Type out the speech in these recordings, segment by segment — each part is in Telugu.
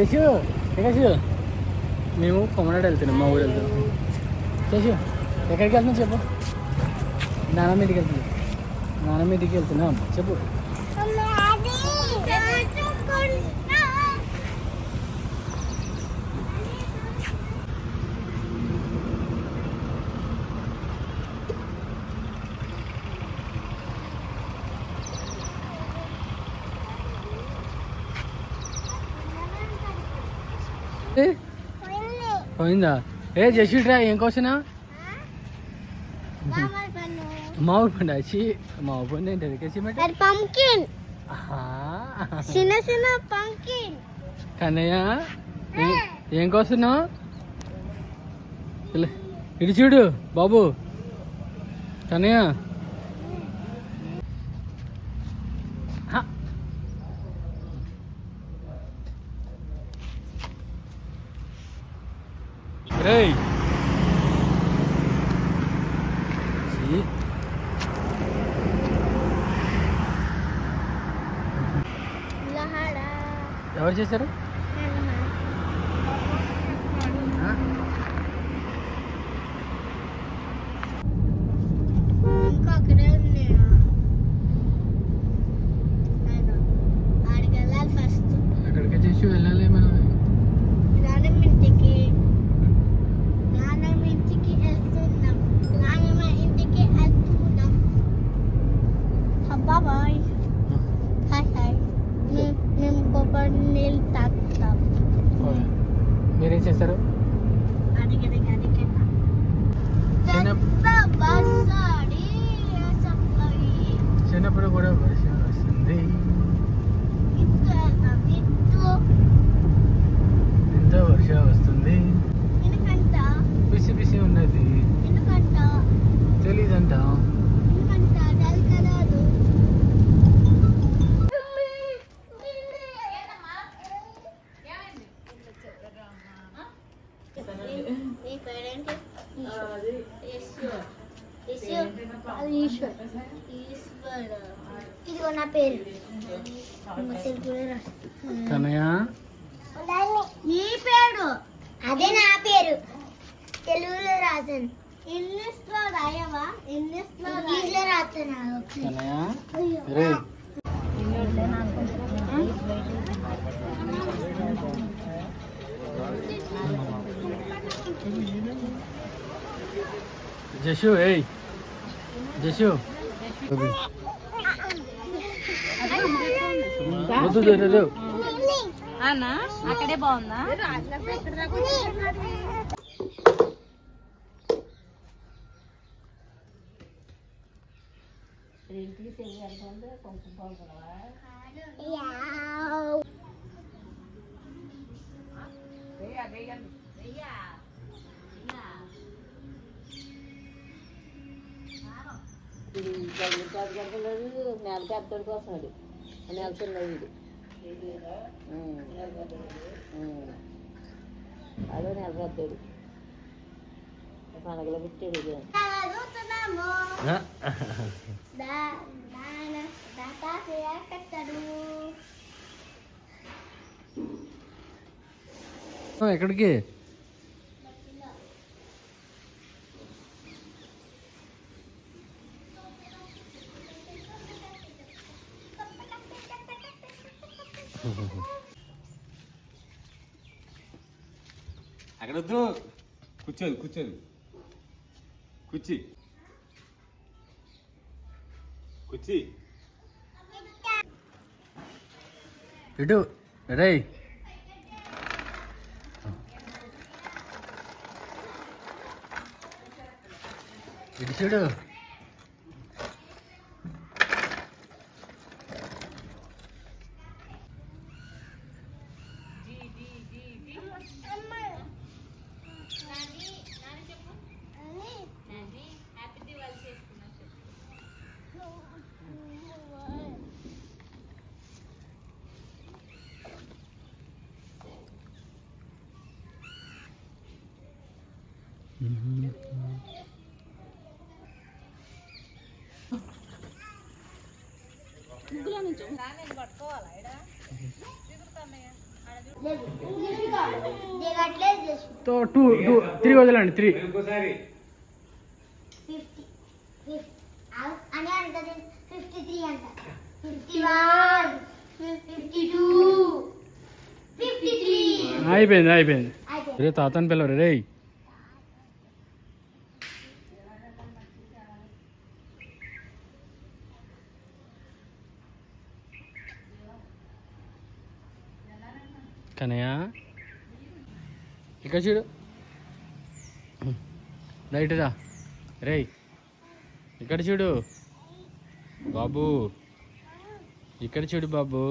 కేశు కేశు. మేము కొమనాడు వెళ్తున్నాం మా ఊరు వెళ్తున్నాం. కేశు ఎక్కడికి వెళ్తున్నాం చెప్పు? నానమ్మ ఇంటికి వెళ్తున్నాం. నానమ్మ ఇంటికి వెళ్తున్నాం. చెప్పు. ఏ, పోయిందా. ఏ జస్విట్రా ఏం కోసినా? మామిడి పండు. వచ్చి మామిడి పండు ఏంటది కేసి మెట్ట పంకిన్. చిన్న చిన్న పంకిన్. కన్నయ్య? ఏ- కోస్తున్నావు? ఇటు చూడు బాబు. కన్నయ్య? ఎవరు చేశారు? మీరేం చేస్తారు చిన్నప్పుడు కూడా వర్షం వస్తుంది. ఎంత వర్షం వస్తుంది. బిసి బిసి ఉన్నది. తెలీదంట. ఇదిగో నా పేరు. నీ పేరు? అదే నా పేరు. తెలుగులో రాసాను ఇంగ్లీష్లో రాయవా? ఇంగ్లీష్లో ఇంగ్లీష్లో రాస్తాను జషు ఏయ్. జషు. వద్దు వద్దు, వద్దు. అన్నా అక్కడే బాగుందా నెల పెద్దోడికి వస్తున్నాడు నెల చిన్నది అదో నెల పెద్దోడు పండగలో పుట్టాడు ఇది. ఆ, ఎక్కడికి అక్కడ వద్దు. కూర్చోదు కూర్చోదు కూర్చి. కూర్చి. ఇటు రేయ్ ఇటు చూడు. తో టూ టూ త్రీ వదలండి త్రీ. అయిపోయింది అయిపోయింది. రే తాతని పిల్లరు రే కనయా ఇక్కడ చూడు. రైట్ రా. రేయ్ ఇక్కడ చూడు. బాబు ఇక్కడ చూడు బాబు.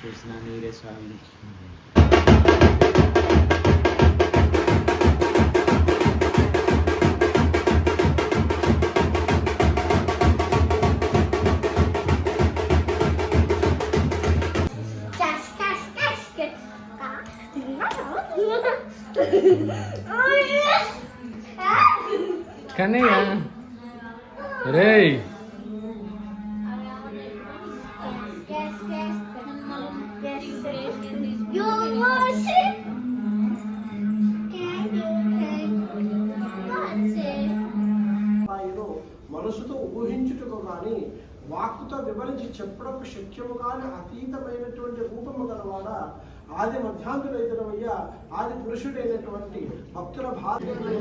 કૃષ્ણ નીરે સ્વામી Kan ni ya? Ray. మనసుతో ఊహించుటకు కానీ వాక్కుతో వివరించి చెప్పడం శక్యము కాని అతీతమైనటువంటి రూపము గలవాడ? ఆది మధ్యాంతులైతుడమయ్యా ఆది పురుషుడైనటువంటి భక్తుల భార్య